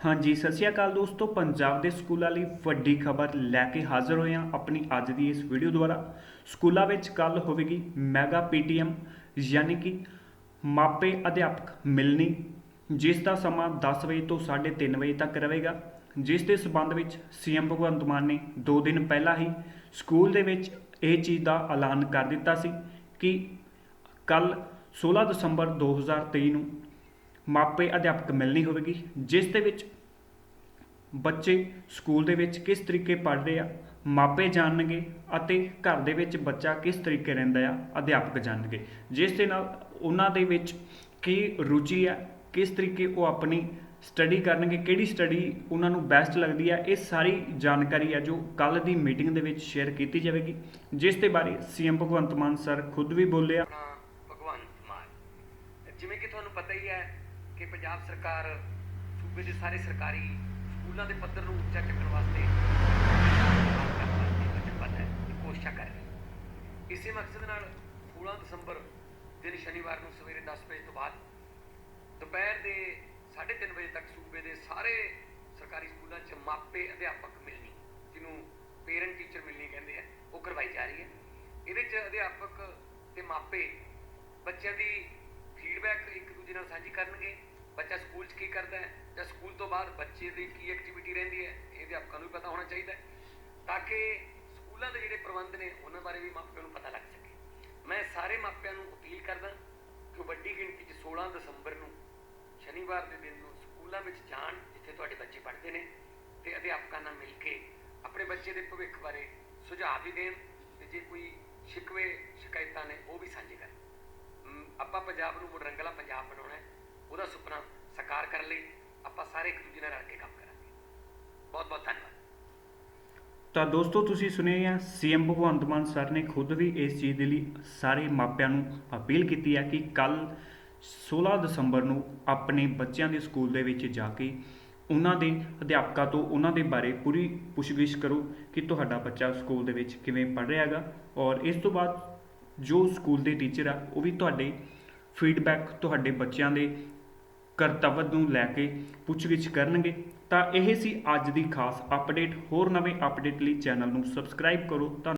ਹਾਂਜੀ, ਸਤਿ ਸ਼੍ਰੀ ਅਕਾਲ ਦੋਸਤੋ। ਪੰਜਾਬ ਦੇ ਸਕੂਲਾਂ ਲਈ ਵੱਡੀ ਖਬਰ ਲੈ ਕੇ ਹਾਜ਼ਰ ਹੋਏ ਹਾਂ ਆਪਣੀ ਅੱਜ ਦੀ ਇਸ ਵੀਡੀਓ ਦੁਆਰਾ। ਸਕੂਲਾਂ ਵਿੱਚ ਕੱਲ ਹੋਵੇਗੀ ਮੈਗਾ ਪੀਟੀਐਮ, ਯਾਨੀ ਕਿ ਮਾਪੇ ਅਧਿਆਪਕ ਮਿਲਣੀ, ਜਿਸ ਦਾ ਸਮਾਂ 10 ਵਜੇ ਤੋਂ 3:30 ਵਜੇ ਤੱਕ ਰਹੇਗਾ, ਜਿਸ ਦੇ ਸਬੰਧ ਵਿੱਚ ਸੀਐਮ ਭਗਵੰਤ ਮਾਨ ਨੇ 2 ਦਿਨ ਪਹਿਲਾਂ ਹੀ ਸਕੂਲ ਦੇ ਵਿੱਚ ਇਹ ਚੀਜ਼ ਦਾ ਐਲਾਨ ਕਰ ਦਿੱਤਾ ਸੀ ਕਿ ਕੱਲ 16 ਦਸੰਬਰ 2023 ਨੂੰ ਮਾਪੇ ਅਧਿਆਪਕ ਮਿਲਣੀ ਹੋਵੇਗੀ, ਜਿਸ ਦੇ ਵਿੱਚ ਬੱਚੇ ਸਕੂਲ ਦੇ ਵਿੱਚ ਕਿਸ ਤਰੀਕੇ ਪੜ੍ਹ ਰਹੇ ਆ, ਮਾਪੇ ਜਾਣਨਗੇ ਅਤੇ ਘਰ ਦੇ ਵਿੱਚ ਬੱਚਾ ਕਿਸ ਤਰੀਕੇ ਰਹਿੰਦਾ ਆ, ਅਧਿਆਪਕ ਜਾਣਨਗੇ। ਜਿਸ ਦੇ ਨਾਲ ਉਹਨਾਂ ਦੇ ਵਿੱਚ ਕੀ ਰੁਚੀ ਆ, ਕਿਸ ਤਰੀਕੇ ਉਹ ਆਪਣੀ ਸਟੱਡੀ ਕਰਨਗੇ, ਕਿਹੜੀ ਸਟੱਡੀ ਉਹਨਾਂ ਨੂੰ ਬੈਸਟ ਲੱਗਦੀ ਹੈ ਇਹ ਸਾਰੀ ਜਾਣਕਾਰੀ ਹੈ ਜੋ ਕੱਲ ਦੀ ਮੀਟਿੰਗ ਦੇ ਵਿੱਚ ਸ਼ੇਅਰ ਕੀਤੀ ਜਾਵੇਗੀ। ਜਿਸ ਦੇ ਬਾਰੇ ਸੀਐਮ ਭਗਵੰਤ ਮਾਨ ਸਰ ਖੁਦ ਵੀ ਬੋਲੇ ਆ। ਭਗਵੰਤ ਮਾਨ। ਜਿਵੇਂ ਕਿ ਤੁਹਾਨੂੰ ਪਤਾ ਹੀ ਹੈ ਕਿ ਪੰਜਾਬ ਸਰਕਾਰ ਸੂਬੇ ਦੇ ਸਾਰੇ ਸਰਕਾਰੀ ਸਕੂਲਾਂ ਦੇ ਪੱਧਰ ਨੂੰ ਉੱਚਾ ਚੱਕਣ ਵਾਸਤੇ ਵਚਨਬੱਧ ਹੈ ਕੋਸ਼ਿਸ਼ਾਂ ਕਰ ਰਹੀ ਇਸੇ ਮਕਸਦ ਨਾਲ 16 ਦਸੰਬਰ ਦਿਨ ਸ਼ਨੀਵਾਰ ਨੂੰ ਸਵੇਰੇ 10 ਵਜੇ ਤੋਂ ਬਾਅਦ ਦੁਪਹਿਰ ਦੇ 3:30 ਵਜੇ ਤੱਕ ਸੂਬੇ ਦੇ ਸਾਰੇ ਸਰਕਾਰੀ ਸਕੂਲਾਂ 'ਚ ਮਾਪੇ ਅਧਿਆਪਕ ਮਿਲਣੀ, ਜਿਹਨੂੰ ਪੇਰੈਂਟ ਟੀਚਰ ਮਿਲਣੀ ਕਹਿੰਦੇ ਆ, ਉਹ ਕਰਵਾਈ ਜਾ ਰਹੀ ਹੈ। ਇਹਦੇ 'ਚ ਅਧਿਆਪਕ ਤੇ ਮਾਪੇ ਬੱਚਿਆਂ ਦੀ ਫੀਡਬੈਕ ਇੱਕ ਦੂਜੇ ਨਾਲ ਸਾਂਝੀ ਕਰਨਗੇ। ਬੱਚਾ ਸਕੂਲ 'ਚ ਕੀ ਕਰਦਾ ਹੈ? ਜਾਂ ਸਕੂਲ ਤੋਂ ਬਾਅਦ ਬੱਚੇ ਦੀ ਕੀ ਐਕਟੀਵਿਟੀ ਰਹਿੰਦੀ ਹੈ? ਇਹ ਅਧਿਆਪਕਾਂ ਨੂੰ ਵੀ ਪਤਾ ਹੋਣਾ ਚਾਹੀਦਾ ਹੈ। ਤਾਂ ਕਿ ਸਕੂਲਾਂ ਦੇ ਜਿਹੜੇ ਪ੍ਰਬੰਧ ਨੇ, ਉਹਨਾਂ ਬਾਰੇ ਵੀ ਮਾਪਿਆਂ ਨੂੰ ਪਤਾ ਲੱਗ ਸਕੇ। ਮੈਂ ਸਾਰੇ ਮਾਪਿਆਂ ਨੂੰ ਅਪੀਲ ਕਰਦਾ ਕਿ ਉਹ ਵੱਡੀ ਗਿਣਤੀ 'ਚ 16 ਦਸੰਬਰ ਨੂੰ, ਸ਼ਨੀਵਾਰ ਦੇ ਦਿਨ ਨੂੰ ਸਕੂਲਾਂ ਵਿੱਚ ਜਾਣ, ਜਿੱਥੇ ਤੁਹਾਡੇ ਬੱਚੇ ਪੜ੍ਹਦੇ ਨੇ, ਤੇ ਅਧਿਆਪਕਾਂ ਨਾਲ ਮਿਲ ਕੇ ਆਪਣੇ ਬੱਚੇ ਦੇ ਭਵਿੱਖ ਬਾਰੇ ਸੁਝਾਅ ਵੀ ਦੇਣ। ਤੇ ਜੇ ਕੋਈ ਸ਼ਿਕਵੇ ਸ਼ਿਕਾਇਤਾਂ ਨੇ, ਉਹ ਆਪਾਂ ਪੰਜਾਬ ਨੂੰ ਮੁੜ ਪੰਜਾਬ ਬਣਾਉਣਾ ਹੈ, ਉਹਦਾ ਸੁਪਨਾ ਸਾਕਾਰ ਕਰਨ ਲਈ ਆਪਾਂ ਸਾਰੇ ਇੱਕ ਦੂਜੇ ਨਾਲ ਰਲ ਕੇ ਕੰਮ ਕਰਾਂਗੇ। ਬਹੁਤ ਬਹੁਤ ਧੰਨਵਾਦ। ਤਾਂ ਦੋਸਤੋ, ਤੁਸੀਂ ਸੁਣਿਆ ਸੀਐਮ ਭਗਵੰਤ ਮਾਨ ਸਰ ਨੇ ਖੁਦ ਵੀ ਇਸ ਚੀਜ਼ ਦੇ ਲਈ ਸਾਰੇ ਮਾਪਿਆਂ ਨੂੰ ਅਪੀਲ ਕੀਤੀ ਹੈ ਕਿ ਕੱਲ 16 ਦਸੰਬਰ ਨੂੰ ਆਪਣੇ ਬੱਚਿਆਂ ਦੇ ਸਕੂਲ ਦੇ ਵਿੱਚ ਜਾ ਕੇ ਉਹਨਾਂ ਦੇ ਅਧਿਆਪਕਾਂ ਤੋਂ ਉਹਨਾਂ ਦੇ ਬਾਰੇ ਪੂਰੀ ਪੁੱਛਗਿੱਛ ਕਰੋ ਕਿ ਤੁਹਾਡਾ ਬੱਚਾ ਸਕੂਲ ਦੇ ਵਿੱਚ ਕਿਵੇਂ ਪੜ੍ਹ ਰਿਹਾ ਹੈਗਾ ਔਰ ਇਸ ਤੋਂ ਬਾਅਦ ਜੋ ਸਕੂਲ ਦੇ ਟੀਚਰ ਆ, ਉਹ ਵੀ ਤੁਹਾਡੇ ਫੀਡਬੈਕ ਤੁਹਾਡੇ ਬੱਚਿਆਂ ਦੇ ਕਰਤੱਵ ਨੂੰ ਲੈ ਕੇ ਪੁੱਛਗਿੱਛ ਕਰਨਗੇ। ਤਾਂ ਇਹ ਸੀ ਅੱਜ ਦੀ ਖਾਸ ਅਪਡੇਟ ਹੋਰ ਨਵੇਂ ਅਪਡੇਟ ਲਈ ਚੈਨਲ ਨੂੰ ਸਬਸਕ੍ਰਾਈਬ ਕਰੋ। ਧੰਨ